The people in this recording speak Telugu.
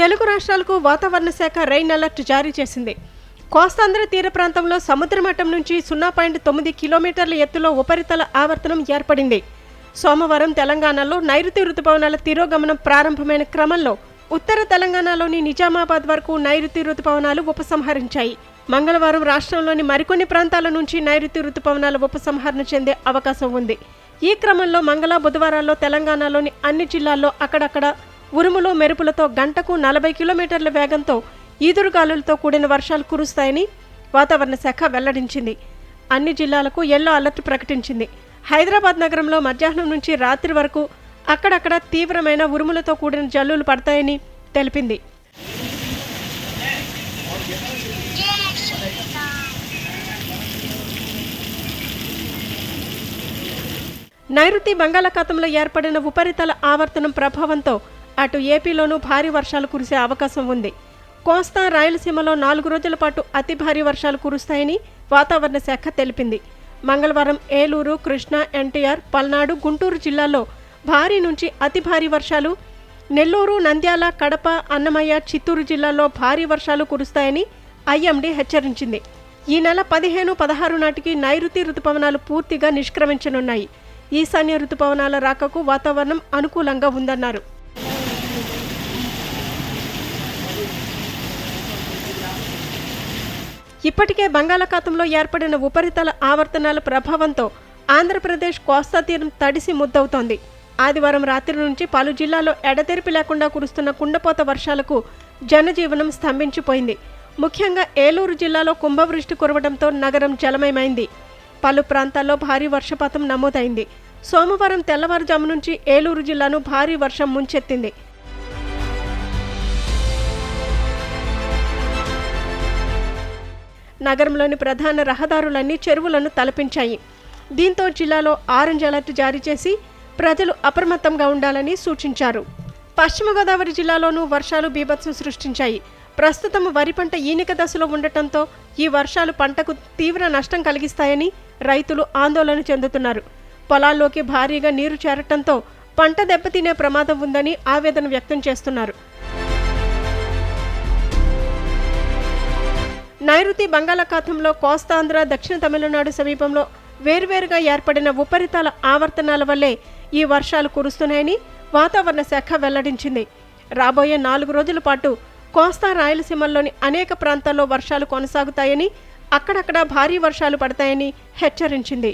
తెలుగు రాష్ట్రాలకు వాతావరణ శాఖ రైన్ అలర్ట్ జారీ చేసింది. కోస్తాంధ్ర తీర ప్రాంతంలో సముద్రమట్టం నుంచి సున్నా పాయింట్ తొమ్మిది కిలోమీటర్ల ఎత్తులో ఉపరితల ఆవర్తనం ఏర్పడింది. సోమవారం తెలంగాణలో నైరుతి రుతుపవనాల తిరోగమనం ప్రారంభమైన క్రమంలో ఉత్తర తెలంగాణలోని నిజామాబాద్ వరకు నైరుతి రుతుపవనాలు ఉపసంహరించాయి. మంగళవారం రాష్ట్రంలోని మరికొన్ని ప్రాంతాల నుంచి నైరుతి రుతుపవనాల ఉపసంహరణ చెందే అవకాశం ఉంది. ఈ క్రమంలో మంగళ బుధవారాల్లో తెలంగాణలోని అన్ని జిల్లాల్లో అక్కడక్కడ ఉరుములు మెరుపులతో గంటకు నలభై కిలోమీటర్ల వేగంతో ఈదురుగాలులతో కూడిన వర్షాలు కురుస్తాయని వాతావరణ శాఖ వెల్లడించింది. అన్ని జిల్లాలకు ఎల్లో అలర్ట్ ప్రకటించింది. హైదరాబాద్ నగరంలో మధ్యాహ్నం నుంచి రాత్రి వరకు అక్కడక్కడ తీవ్రమైన ఉరుములతో కూడిన జల్లులు పడతాయని తెలిపింది. నైరుతి బంగాళాఖాతంలో ఏర్పడిన ఉపరితల ఆవర్తనం ప్రభావంతో అటు ఏపీలోనూ భారీ వర్షాలు కురిసే అవకాశం ఉంది. కోస్తా రాయలసీమలో నాలుగు రోజుల పాటు అతి భారీ వర్షాలు కురుస్తాయని వాతావరణ శాఖ తెలిపింది. మంగళవారం ఏలూరు కృష్ణా ఎన్టీఆర్ పల్నాడు గుంటూరు జిల్లాల్లో భారీ నుంచి అతి భారీ వర్షాలు నెల్లూరు నంద్యాల కడప అన్నమయ్య చిత్తూరు జిల్లాల్లో భారీ వర్షాలు కురుస్తాయని ఐఎండీ హెచ్చరించింది. ఈ నెల పదిహేను పదహారు నాటికి నైరుతి రుతుపవనాలు పూర్తిగా నిష్క్రమించనున్నాయి. ఈశాన్య రుతుపవనాల రాకకు వాతావరణం అనుకూలంగా ఉందన్నారు. ఇప్పటికే బంగాళాఖాతంలో ఏర్పడిన ఉపరితల ఆవర్తనాల ప్రభావంతో ఆంధ్రప్రదేశ్ కోస్తా తీరం తడిసి ముద్దవుతోంది. ఆదివారం రాత్రి నుంచి పలు జిల్లాల్లో ఎడతెరిపి లేకుండా కురుస్తున్న కుండపోత వర్షాలకు జనజీవనం స్తంభించిపోయింది. ముఖ్యంగా ఏలూరు జిల్లాలో కుంభవృష్టి కురవడంతో నగరం జలమయమైంది. పలు ప్రాంతాల్లో భారీ వర్షపాతం నమోదైంది. సోమవారం తెల్లవారుజాము నుంచి ఏలూరు జిల్లాను భారీ వర్షం ముంచెత్తింది. నగరంలోని ప్రధాన రహదారులన్నీ చెరువులను తలపించాయి. దీంతో జిల్లాలో ఆరెంజ్ అలర్ట్ జారీ చేసి ప్రజలు అప్రమత్తంగా ఉండాలని సూచించారు. పశ్చిమ గోదావరి జిల్లాలోనూ వర్షాలు బీభత్సం సృష్టించాయి. ప్రస్తుతం వరి పంట ఈనిక దశలో ఉండటంతో ఈ వర్షాలు పంటకు తీవ్ర నష్టం కలిగిస్తాయని రైతులు ఆందోళన చెందుతున్నారు. పొలాల్లోకి భారీగా నీరు చేరటంతో పంట దెబ్బతినే ప్రమాదం ఉందని ఆవేదన వ్యక్తం చేస్తున్నారు. నైరుతి బంగాళాఖాతంలో కోస్తాంధ్ర దక్షిణ తమిళనాడు సమీపంలో వేర్వేరుగా ఏర్పడిన ఉపరితల ఆవర్తనాల వల్లే ఈ వర్షాలు కురుస్తున్నాయని వాతావరణ శాఖ వెల్లడించింది. రాబోయే నాలుగు రోజుల పాటు కోస్తా రాయలసీమల్లోని అనేక ప్రాంతాల్లో వర్షాలు కొనసాగుతాయని అక్కడక్కడ భారీ వర్షాలు పడతాయని హెచ్చరించింది.